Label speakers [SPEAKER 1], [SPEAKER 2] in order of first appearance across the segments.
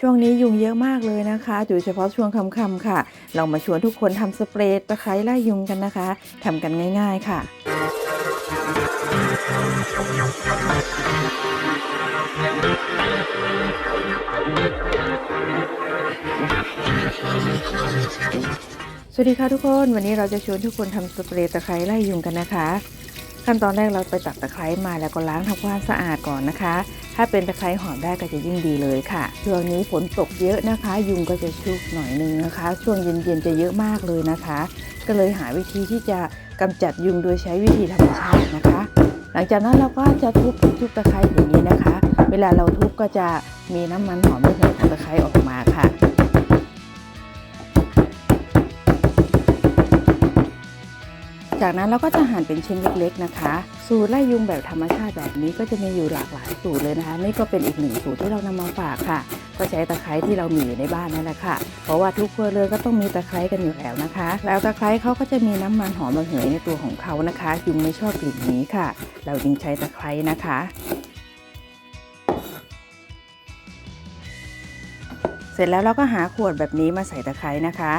[SPEAKER 1] ช่วงนี้ยุงเยอะมากเลยนะคะโดยเฉพาะช่วงค่ำๆค่ะ เรามาชวนทุกคนทำสเปรย์ตะไคร้ไล่ยุงกันนะคะทำกันง่าย ๆค่ะสวัสดีค่ะทุกคน วันนี้เราจะชวนทุกคนทำสเปรย์ตะไคร้ไล่ยุงกันนะคะ ขั้นตอนแรกเราไปตัดตะไคร้มาแล้วก็ล้างทำความสะอาดก่อนนะคะ ถ้าเป็นตะไคร้หอมได้ก็จะยิ่งดีเลยค่ะ ช่วงนี้ฝนตกเยอะนะคะ ยุงก็จะชุกหน่อยนึงนะคะ ช่วงเย็นๆจะเยอะมากเลยนะคะ ก็เลยหาวิธีที่จะกำจัดยุงโดยใช้วิธีธรรมชาตินะคะ หลังจากนั้นเราก็จะทุบทุบตะไคร้อย่างนี้นะคะ เวลาเราทุบก็จะมีน้ำมันหอมระเหยของตะไคร้ จากนั้นเราก็จะหั่นเป็นชิ้นเล็กๆนะคะ สูตรไล่ยุงแบบธรรมชาติแบบนี้ก็จะมีอยู่หลากหลายสูตรเลยนะคะ นี่ก็เป็นอีกหนึ่งสูตรที่เรานำมาฝากค่ะ ก็ใช้ตะไคร้ที่เรามีอยู่ในบ้านนั่นแหละค่ะ เพราะว่าทุกครัวเรือนก็ต้องมีตะไคร้กันอยู่แล้วนะคะ แล้วตะไคร้เขาก็จะมีน้ำมันหอมระเหยในตัวของเขานะคะ ยุงไม่ชอบกลิ่นนี้ค่ะ เราจึงใช้ตะไคร้นะคะเสร็จแล้วเราก็หาขวดแบบนี้มาใส่ตะไคร้นะคะ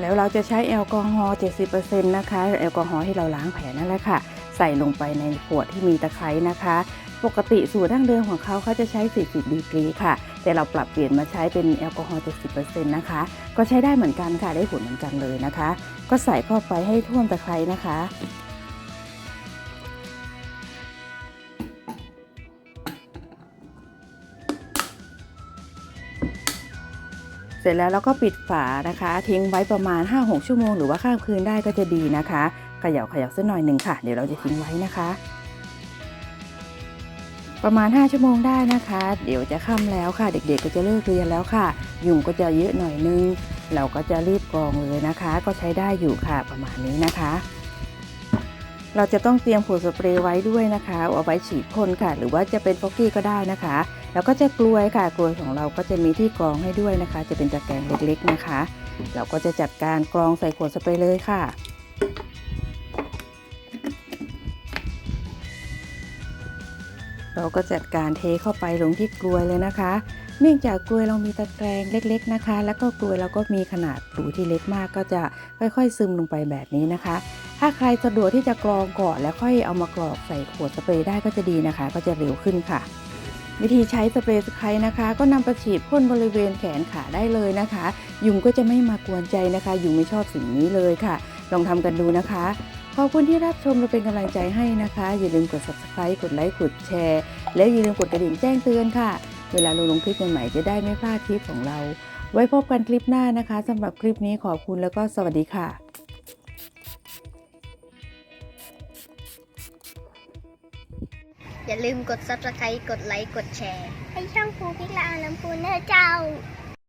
[SPEAKER 1] แล้วเราจะใช้แอลกอฮอล์70%นะคะแอลกอฮอล์ที่เราล้างแผลนั่นแหละค่ะ ใส่ลงไปในขวดที่มีตะไคร้นะคะ ปกติสูตรดั้งเดิมของเขาเขาจะใช้ 40 ดีกรีค่ะ แต่เราปรับเปลี่ยนมาใช้เป็นแอลกอฮอล์70%นะคะ ก็ใช้ได้เหมือนกันค่ะได้ผลเหมือนกันเลยนะคะ ก็ใส่เข้าไปให้ท่วมตะไคร้นะคะ เสร็จแล้วเราก็ปิดฝานะคะ ทิ้งไว้ประมาณ 5-6 ชั่วโมง หรือว่าข้ามคืนได้ก็จะดีนะคะเขย่าเขย่าสักหน่อยหนึ่งค่ะ เดี๋ยวเราจะทิ้งไว้นะคะ ประมาณ 5 ชั่วโมงได้นะคะ เดี๋ยวจะค่ำแล้วค่ะ เด็กๆ ก็จะเลิกเรียนแล้วค่ะ ยุงก็จะเยอะหน่อยนึง เราก็จะรีบกรองเลยนะคะ ก็ใช้ได้อยู่ค่ะประมาณนี้นะคะเราจะต้องเตรียมขวดสเปรย์ไว้ด้วยนะคะ เอาไว้ฉีดพ่นค่ะ หรือว่าจะเป็นฟอกกี้ก็ได้นะคะ แล้วก็จะกลวยค่ะกลวยของเราก็จะมีที่กรองให้ด้วยนะคะ จะเป็นตะแกรงเล็กๆนะคะ เราก็จะจัดการกรองใส่ขวดสเปรย์เลยค่ะเราก็จัดการเทเข้าไปลงที่กลวยเลยนะคะ เนื่องจากกลวยเรามีตะแกรงเล็ก ๆนะคะ แล้วก็กลวยเราก็มีขนาดรูที่เล็กมาก ก็จะค่อยๆซึมลงไปแบบนี้นะคะ ถ้าใครสะดวกที่จะกรองก่อนแล้วค่อยเอามากรอกใส่ขวดสเปรย์ได้ก็จะดีนะคะ ก็จะเร็วขึ้นค่ะ วิธีใช้สเปรย์สไครนะคะ ก็นำไปฉีดพ่นบริเวณแขนขาได้เลยนะคะ ยุงก็จะไม่มากวนใจนะคะ ยุงไม่ชอบสิ่งนี้เลยค่ะ ลองทำกันดูนะคะขอบคุณที่รับชมและเป็นกำลังใจให้นะคะ อย่าลืมกด subscribe กดไลค์กดแชร์ และอย่าลืมกดกระดิ่งแจ้งเตือนค่ะ เวลาเราลงคลิปใหม่ๆจะได้ไม่พลาดคลิปของเรา ไว้พบกันคลิปหน้านะคะสำหรับคลิปนี้ขอบคุณแล้วก็สวัสดีค่ะ
[SPEAKER 2] อย่าลืมกด subscribe กดไลค์ กดแชร์ ให้ช่องภูพิกลาลำพูนเนอร์เจ้า